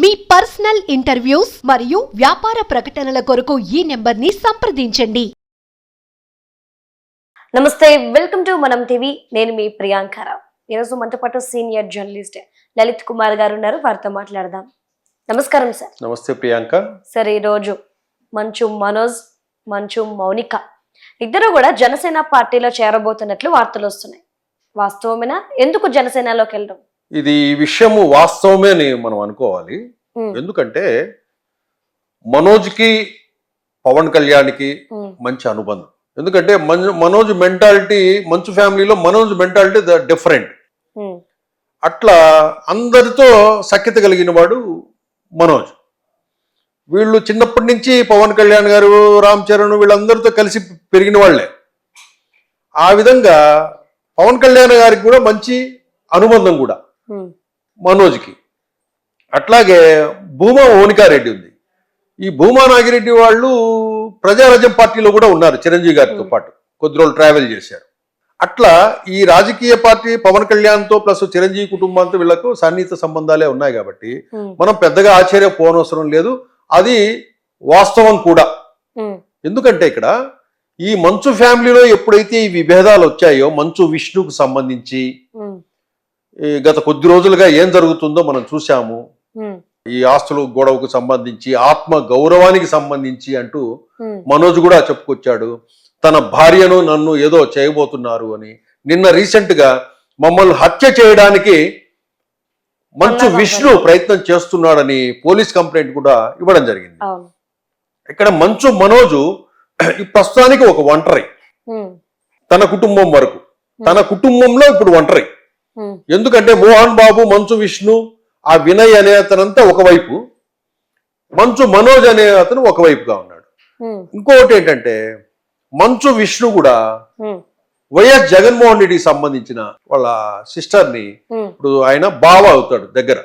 మీ personal interviews మరియు వ్యాపార ప్రకటనల కొరకు ఈ నెంబర్ని సంప్రదించండి. నమస్తే వెల్కమ్ టు మనం టీవీ. నేను మీ ప్రియాంకరావు ఈరోజు మనతో పాటు సీనియర్ జర్నలిస్ట్ లలిత్ కుమార్ గారు ఉన్నారు. వారితో మాట్లాడదాం. నమస్కారం సార్. నమస్తే ప్రియాంక. సార్ ఈరోజు మంచు మనోజ్ మంచు మౌనిక. ఇద్దరు కూడా జనసేన పార్టీలో చేరబోతున్నట్లు వార్తలు వస్తున్నాయి. వాస్తవమేనా? ఎందుకు జనసేనలోకి వెళ్ళడం? ఇది ఈ విషయము వాస్తవమే అని మనం అనుకోవాలి. ఎందుకంటే మనోజ్కి పవన్ కళ్యాణ్కి మంచి అనుబంధం. ఎందుకంటే మన- మనోజ్ మెంటాలిటీ మంచు ఫ్యామిలీలో మనోజ్ మెంటాలిటీ డిఫరెంట్. ఉమ్, అట్లా అందరితో సఖ్యత కలిగిన వాడు మనోజ్. వీళ్ళు చిన్నప్పటి నుంచి పవన్ కళ్యాణ్ గారు రామ్ చరణ్ వీళ్ళందరితో కలిసి పెరిగిన వాళ్ళే. ఆ విధంగా పవన్ కళ్యాణ్ గారికి కూడా మంచి అనుబంధం కూడా. మనోజ్కి. అట్లాగే భూమా మౌనికారెడ్డి ఉంది. ఈ భూమా నాగిరెడ్డి వాళ్ళు ప్రజారాజ్యం పార్టీలో కూడా ఉన్నారు చిరంజీవి గారితో. పాటు. కొద్ది రోజులు ట్రావెల్ చేశారు. అట్లా ఈ రాజకీయ పార్టీ పవన్ కళ్యాణ్తో ప్లస్ చిరంజీవి కుటుంబంతో వీళ్ళకు సన్నిహిత సంబంధాలే ఉన్నాయి కాబట్టి మనం పెద్దగా ఆశ్చర్యపోనవసరం లేదు. అది వాస్తవం కూడా. ఎందుకంటే ఇక్కడ ఈ మంచు ఫ్యామిలీలో ఎప్పుడైతే ఈ విభేదాలు వచ్చాయో మంచు విష్ణుకు సంబంధించి ఈ గత కొద్ది రోజులుగా ఏం జరుగుతుందో మనం చూసాము ఈ ఆస్తుల గొడవకు సంబంధించి ఆత్మ గౌరవానికి సంబంధించి అంటూ మనోజ్ కూడా చెప్పుకొచ్చాడు. తన భార్యను నన్ను ఏదో చేయబోతున్నారు అని. నిన్న రీసెంట్గా మమ్మల్ని హత్య చేయడానికి మంచు విష్ణు. ప్రయత్నం చేస్తున్నాడని పోలీస్ కంప్లైంట్ కూడా ఇవ్వడం జరిగింది. ఇక్కడ మంచు మనోజు ఈ ప్రస్తుతానికి ఒక ఒంటరి. తన కుటుంబం వరకు. తన కుటుంబంలో ఇప్పుడు ఒంటరి. ఎందుకంటే మోహన్ బాబు మంచు విష్ణు ఆ వినయ్ అనే అతనంతా ఒకవైపు మంచు మనోజ్ అనే అతను ఒకవైపుగా ఉన్నాడు. ఇంకొకటి ఏంటంటే మంచు విష్ణు కూడా వైఎస్ జగన్మోహన్ రెడ్డికి సంబంధించిన వాళ్ళ సిస్టర్ని ఉమ్, ఇప్పుడు ఆయన బావ అవుతాడు దగ్గర.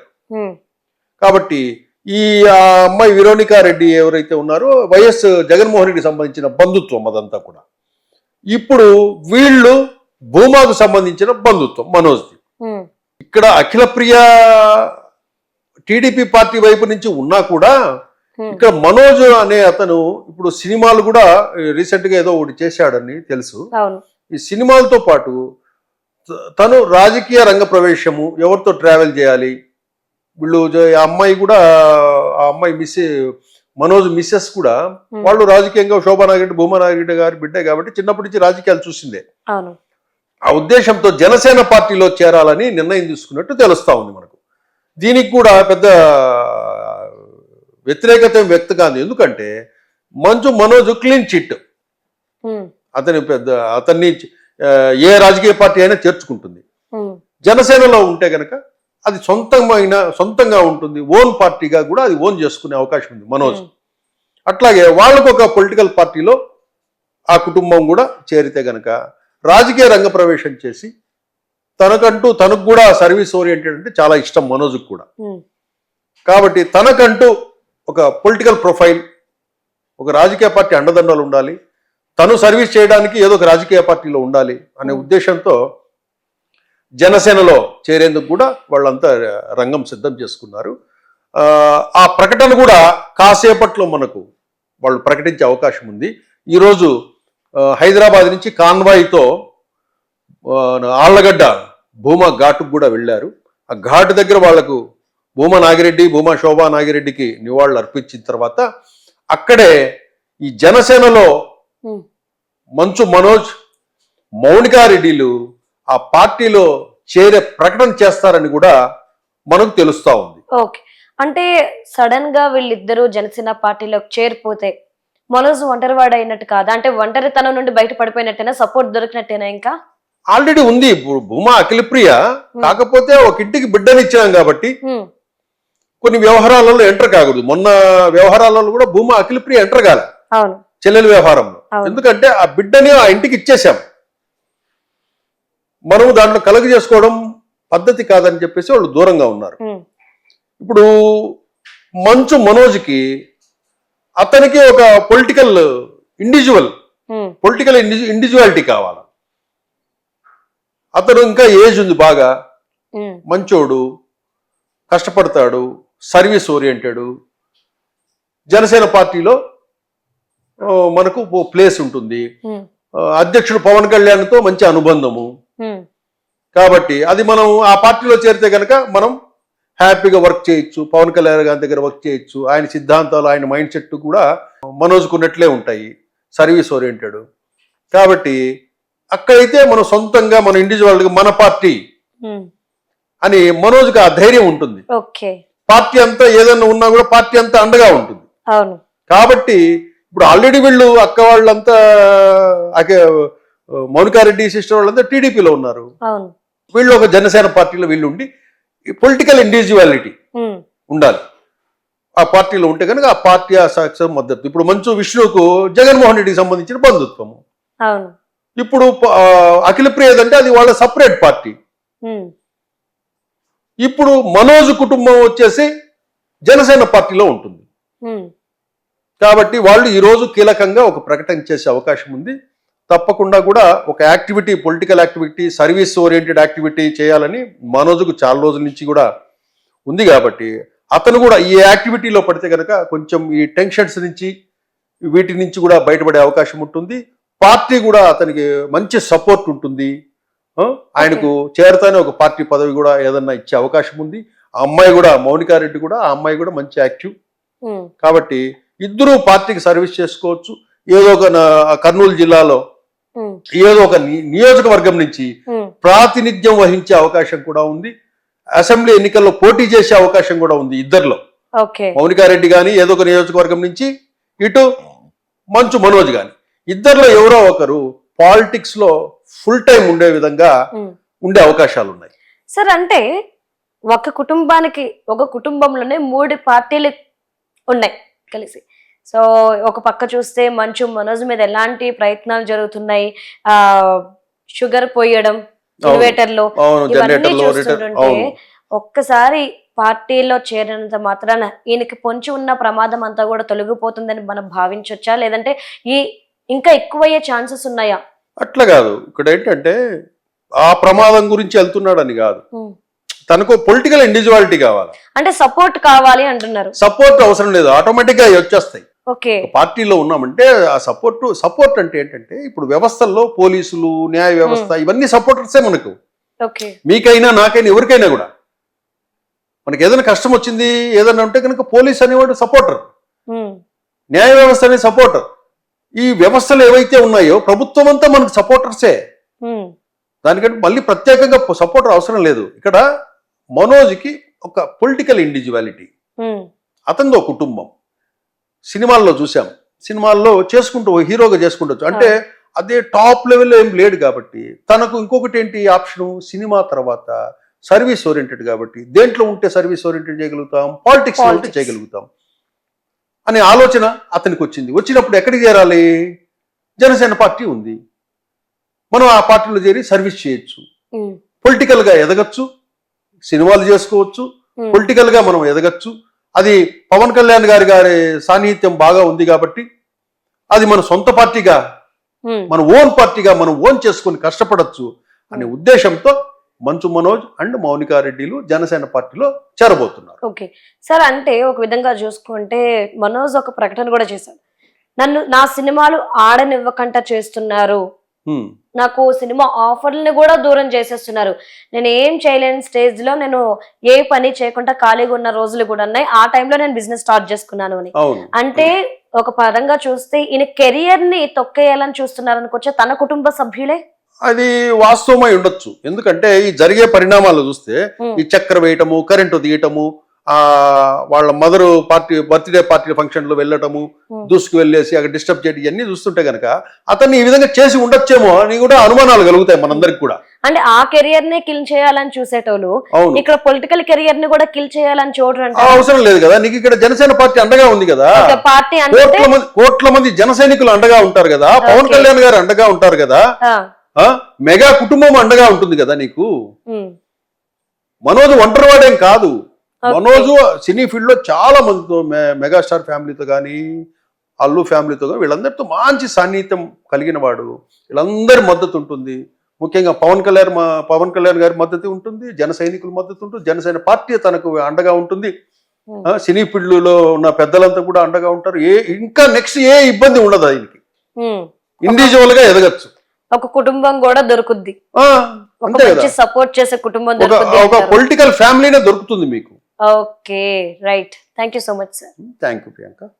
కాబట్టి ఈ ఆ అమ్మాయి విరోనికా రెడ్డి ఎవరైతే ఉన్నారో వైఎస్ జగన్మోహన్ రెడ్డికి సంబంధించిన బంధుత్వం అదంతా కూడా. ఇప్పుడు వీళ్ళు భూమాకు సంబంధించిన బంధుత్వం మనోజ్ది. ఇక్కడ అఖిల ప్రియ టీడీపీ పార్టీ వైపు నుంచి ఉన్నా కూడా ఇక్కడ మనోజ్ అనే అతను ఇప్పుడు సినిమాలు కూడా రీసెంట్గా ఏదో ఒకటి చేశాడని తెలుసు. ఈ సినిమాలతో పాటు తను రాజకీయ రంగ ప్రవేశము ఎవరితో ట్రావెల్ చేయాలి వీళ్ళు అమ్మాయి కూడా ఆ అమ్మాయి మిస్ మనోజ్ మిస్సెస్ కూడా వాళ్ళు రాజకీయంగా శోభా నాగిరెడ్డి భూమా నాగిరెడ్డి గారి బిడ్డే కాబట్టి చిన్నప్పటి నుంచి రాజకీయాలు చూసిందే. ఆ ఉద్దేశంతో జనసేన పార్టీలో చేరాలని నిర్ణయం తీసుకున్నట్టు తెలుస్తా ఉంది మనకు. దీనికి కూడా పెద్ద వ్యతిరేకత వ్యక్త కాదు. ఎందుకంటే మంచు మనోజ్ క్లీన్ చిట్. అతని పెద్ద అతన్ని ఏ రాజకీయ పార్టీ అయినా చేర్చుకుంటుంది. జనసేనలో ఉంటే గనక అది సొంతమైన సొంతంగా ఉంటుంది. ఓన్ పార్టీగా కూడా అది ఓన్ చేసుకునే అవకాశం ఉంది మనోజ్. అట్లాగే వాళ్ళకు ఒక పొలిటికల్ పార్టీలో ఆ కుటుంబం కూడా చేరితే గనక రాజకీయ రంగ ప్రవేశం చేసి తనకంటూ తనకు కూడా సర్వీస్ ఓరియంటెడ్ అంటే చాలా ఇష్టం మనోజ్కి కూడా. కాబట్టి తనకంటూ ఒక పొలిటికల్ ప్రొఫైల్ ఒక రాజకీయ పార్టీ అండదండలు ఉండాలి. తను సర్వీస్ చేయడానికి ఏదో ఒక రాజకీయ పార్టీలో ఉండాలి అనే. ఉద్దేశంతో జనసేనలో చేరేందుకు కూడా వాళ్ళంతా రంగం సిద్ధం చేసుకున్నారు. ఆ, ప్రకటన కూడా కాసేపట్లో మనకు వాళ్ళు ప్రకటించే అవకాశం ఉంది. ఈరోజు హైదరాబాద్ నుంచి కాన్వాయ్తో ఆళ్ళగడ్డ భూమా ఘాటుకు కూడా వెళ్ళారు. ఆ ఘాటు దగ్గర వాళ్ళకు భూమా నాగిరెడ్డి భూమా శోభా నాగిరెడ్డికి నివాళులు అర్పించిన తర్వాత అక్కడే ఈ జనసేనలో. మంచు మనోజ్ మౌనికారెడ్డిలు ఆ పార్టీలో చేరే ప్రకటన చేస్తారని కూడా మనకు తెలుస్తా ఉంది. ఓకే. అంటే సడన్గా వీళ్ళిద్దరూ జనసేన పార్టీలోకి చేరిపోతే మనోజ్ ఒంటరివాడు అయినట్టు కాదా? అంటే ఒంటరితనం నుండి బయట పడిపోయినట్టేనా సపోర్ట్ దొరికినట్టేనా ఇంకా? ఆల్రెడీ ఉంది. ఇప్పుడు భూమా అఖిలప్రియ కాకపోతే ఒక ఇంటికి బిడ్డనిచ్చినాం కాబట్టి కొన్ని వ్యవహారాలలో ఎంటర్ కాకూడదు. మొన్న వ్యవహారాలలో కూడా భూమా అఖిలప్రియ ఎంటర్ కాలే. చెల్లెల వ్యవహారంలో. ఎందుకంటే ఆ బిడ్డని ఆ ఇంటికి ఇచ్చేసాం మనము దాంట్లో కలుగ చేసుకోవడం పద్ధతి కాదని చెప్పేసి వాళ్ళు దూరంగా ఉన్నారు. ఇప్పుడు మంచు మనోజ్కి అతనికి ఒక పొలిటికల్ ఇండివిజువల్ పొలిటికల్ ఇండివిజువాలిటీ కావాలి. అతను ఇంకా ఏజ్ ఉంది బాగా. ఉమ్, మంచోడు కష్టపడతాడు సర్వీస్ ఓరియంటెడ్ జనసేన పార్టీలో మనకు ప్లేస్ ఉంటుంది. ఆ, అధ్యక్షుడు పవన్ కళ్యాణ్తో మంచి అనుబంధము. ఉమ్, కాబట్టి అది మనం ఆ పార్టీలో చేరితే కనుక మనం హ్యాపీగా వర్క్ చేయొచ్చు పవన్ కళ్యాణ్ గారి దగ్గర వర్క్ చేయొచ్చు ఆయన సిద్ధాంతాలు ఆయన మైండ్ సెట్ కూడా మనోజ్కున్నట్లే ఉంటాయి సర్వీస్ ఓరియంటెడ్. కాబట్టి అక్కడైతే మనం సొంతంగా మన ఇండివిజువల్గా మన పార్టీ అని మనోజ్కి ఆ ధైర్యం ఉంటుంది. పార్టీ అంతా ఏదైనా ఉన్నా కూడా పార్టీ అంతా అండగా ఉంటుంది. అవును. కాబట్టి ఇప్పుడు ఆల్రెడీ వీళ్ళు అక్క వాళ్ళంతా అకే మౌనికారెడ్డి సిస్టర్ వాళ్ళంతా టీడీపీలో ఉన్నారు. వీళ్ళు ఒక జనసేన పార్టీలో వీళ్ళు ఉండి పొలిటికల్ ఇండివిజువాలిటీ ఉమ్, ఉండాలి. ఆ పార్టీలో ఉంటే కనుక ఆ పార్టీ ఆ సక్సెస్ మద్దతు. ఇప్పుడు మంచు విష్ణుకు జగన్మోహన్ రెడ్డికి సంబంధించిన బంధుత్వము. ఇప్పుడు అఖిల ప్రియది అంటే అది వాళ్ళ సపరేట్ పార్టీ ఉమ్, ఇప్పుడు మనోజ్ కుటుంబం వచ్చేసి జనసేన పార్టీలో ఉంటుంది. ఉమ్, కాబట్టి వాళ్ళు ఈరోజు కీలకంగా ఒక ప్రకటన చేసే అవకాశం ఉంది. తప్పకుండా కూడా ఒక activity political activity service oriented activity చేయాలని మనోజ్కు చాలా రోజుల నుంచి కూడా ఉంది కాబట్టి అతను కూడా ఈ యాక్టివిటీలో పడితే కనుక కొంచెం ఈ టెన్షన్స్ నుంచి వీటి నుంచి కూడా బయటపడే అవకాశం ఉంటుంది. పార్టీ కూడా అతనికి మంచి సపోర్ట్ ఉంటుంది. ఆయనకు చేరతానే ఒక పార్టీ పదవి కూడా ఏదన్నా ఇచ్చే అవకాశం ఉంది. ఆ అమ్మాయి కూడా మౌనికారెడ్డి కూడా ఆ అమ్మాయి కూడా మంచి యాక్టివ్. కాబట్టి ఇద్దరు పార్టీకి సర్వీస్ చేసుకోవచ్చు. ఏదో ఒక కర్నూలు జిల్లాలో ఏదో ఒక నియోజకవర్గం నుంచి ప్రాతినిధ్యం వహించే అవకాశం కూడా ఉంది. అసెంబ్లీ ఎన్నికల్లో పోటీ చేసే అవకాశం కూడా ఉంది ఇద్దరిలో. మౌనికారెడ్డి కానీ ఏదో ఒక నియోజకవర్గం నుంచి ఇటు మంచు మనోజ్ కానీ ఇద్దరిలో ఎవరో ఒకరు పాలిటిక్స్లో ఫుల్ టైం ఉండే విధంగా. ఉండే అవకాశాలు ఉన్నాయి సార్ అంటే ఒక కుటుంబానికి ఒక కుటుంబంలోనే మూడు పార్టీలు ఉన్నాయి కలిసి. సో ఒక పక్క చూస్తే మంచు మనోజ్ మీద ఎలాంటి ప్రయత్నాలు జరుగుతున్నాయి? ఆ షుగర్ పోయడం ఇన్వేటర్లో అవును ఇవన్నీ అవును. ఒక్కసారి పార్టీలో చేరినంత మాత్రాన ఈయనకి పొంచి ఉన్న ప్రమాదం అంతా కూడా తొలగిపోతుందని మనం భావించవచ్చా లేదంటే ఈ ఇంకా ఎక్కువయ్యే ఛాన్సెస్ ఉన్నాయా? అట్లా కాదు. ఇక్కడ ఏంటంటే ఆ ప్రమాదం గురించి వెళ్తున్నాడని కాదు. తనకు పొలిటికల్ ఇండివిజువాలిటీ కావాలి. అంటే సపోర్ట్ కావాలి అంటున్నారు. సపోర్ట్ అవసరం లేదు. ఆటోమేటిక్గా అవి వచ్చేస్తాయి. ఓకే. పార్టీలో ఉన్నామంటే ఆ సపోర్ట్ సపోర్ట్ అంటే ఏంటంటే ఇప్పుడు వ్యవస్థల్లో పోలీసులు న్యాయ వ్యవస్థ ఇవన్నీ సపోర్టర్సే మనకు. మీకైనా నాకైనా ఎవరికైనా కూడా. మనకి ఏదైనా కష్టం వచ్చింది ఏదైనా ఉంటే కనుక పోలీస్ అనేవాడు సపోర్టర్. న్యాయ వ్యవస్థ అనే సపోర్టర్. ఈ వ్యవస్థలు ఏవైతే ఉన్నాయో ప్రభుత్వం అంతా మనకు సపోర్టర్సే. దానికంటే మళ్ళీ ప్రత్యేకంగా సపోర్టర్ అవసరం లేదు. ఇక్కడ మనోజ్కి ఒక పొలిటికల్ ఇండివిజువాలిటీ. అతనిది కుటుంబం. సినిమాల్లో చూసాం సినిమాల్లో చేసుకుంటూ ఓ హీరోగా చేసుకుంటూ అంటే అదే టాప్ లెవెల్లో ఏం లేడు కాబట్టి తనకు ఇంకొకటి ఏంటి ఆప్షను? సినిమా తర్వాత సర్వీస్ ఓరియంటెడ్ కాబట్టి దేంట్లో ఉంటే సర్వీస్ ఓరియంటెడ్ చేయగలుగుతాం? పాలిటిక్స్ ఉంటే. చేయగలుగుతాం. అనే ఆలోచన అతనికి వచ్చింది. వచ్చినప్పుడు ఎక్కడికి చేరాలి? జనసేన పార్టీ ఉంది. మనం ఆ పార్టీలో చేరి సర్వీస్ చేయొచ్చు. ఉమ్. పొలిటికల్గా ఎదగచ్చు. సినిమాలు చేసుకోవచ్చు. ఉమ్. పొలిటికల్గా మనం ఎదగచ్చు. అది పవన్ కళ్యాణ్ గారి గారి సాన్నిహిత్యం బాగా ఉంది కాబట్టి అది మన సొంత పార్టీగా. మన ఓన్ పార్టీగా మనం ఓన్ చేసుకొని కష్టపడచ్చు అనే ఉద్దేశంతో మంచు మనోజ్ అండ్ మౌనికారెడ్డిలు జనసేన పార్టీలో చేరబోతున్నారు ఓకే సార్ అంటే ఒక విధంగా చూసుకుంటే మనోజ్ ఒక ప్రకటన కూడా చేశాడు నన్ను నా సినిమాలు ఆడనివ్వకుండా చేస్తున్నారు. నాకు సినిమా ఆఫర్లని కూడా దూరం చేసేస్తున్నారు. నేను ఏం చేయలేని స్టేజ్లో నేను ఏ పని చేయకుండా ఖాళీగా ఉన్న రోజులు కూడా ఉన్నాయి. ఆ టైంలో నేను బిజినెస్ స్టార్ట్ చేసుకున్నాను అని. అంటే ఒక పరంగా చూస్తే ఈయన కెరియర్ని తొక్కేయాలని చూస్తున్నారు అనుకోవచ్చా తన కుటుంబ సభ్యులే? అది వాస్తవమై ఉండొచ్చు. ఎందుకంటే ఈ జరిగే పరిణామాలు చూస్తే ఉమ్. ఈ చక్కెర వేయటము కరెంటు తీయటము వాళ్ళ మదరు పార్టీ బర్త్డే పార్టీ ఫంక్షన్లో వెళ్ళటము. దూసుకు వెళ్ళేసి అక్కడ డిస్టర్బ్ చేయడం ఇవన్నీ చూస్తుంటే గనక అతన్ని ఈ విధంగా చేసి ఉండొచ్చేమో అని కూడా అనుమానాలు కలుగుతాయి మనందరికి కూడా. అంటే ఆ కెరియర్ నే కిల్ చేయాలని చూసేటోళ్ళు ఇక్కడ పొలిటికల్ కెరియర్ని కూడా కిల్ చేయాలని చూడరు ఆ అంటే అవసరం లేదు కదా నీకు ఇక్కడ జనసేన పార్టీ అండగా ఉంది కదా. పార్టీ కోట్ల మంది కోట్ల మంది జన సైనికులు అండగా ఉంటారు కదా పవన్. కళ్యాణ్ గారు అండగా ఉంటారు కదా. ఆ, ఆ మెగా కుటుంబం అండగా ఉంటుంది కదా నీకు? మనోజ్ ఒంటరివాడేం కాదు. మనోజు సినీ ఫీల్డ్లో చాలా మందితో మెగాస్టార్ ఫ్యామిలీతో కానీ అల్లు ఫ్యామిలీతో కానీ వీళ్ళందరితో మంచి సాన్నిహిత్యం కలిగిన వాడు. వీళ్ళందరి మద్దతు ఉంటుంది. ముఖ్యంగా పవన్ కళ్యాణ్ మా పవన్ కళ్యాణ్ గారి మద్దతు ఉంటుంది. జన సైనికుల మద్దతు ఉంటుంది. జనసేన పార్టీ తనకు అండగా ఉంటుంది. Hmm. సినీ ఫీల్డ్లో ఉన్న పెద్దలంతా కూడా అండగా ఉంటారు. ఏ ఇంకా నెక్స్ట్ ఏ ఇబ్బంది ఉండదు ఆయనకి. Hmm. ఇండివిజువల్గా ఎదగచ్చు. ఒక కుటుంబం కూడా దొరుకుద్ది. సపోర్ట్ చేసే కుటుంబం ఒక పొలిటికల్ ఫ్యామిలీనే దొరుకుతుంది మీకు. Okay, right. Thank you so much, sir. Thank you, Priyanka.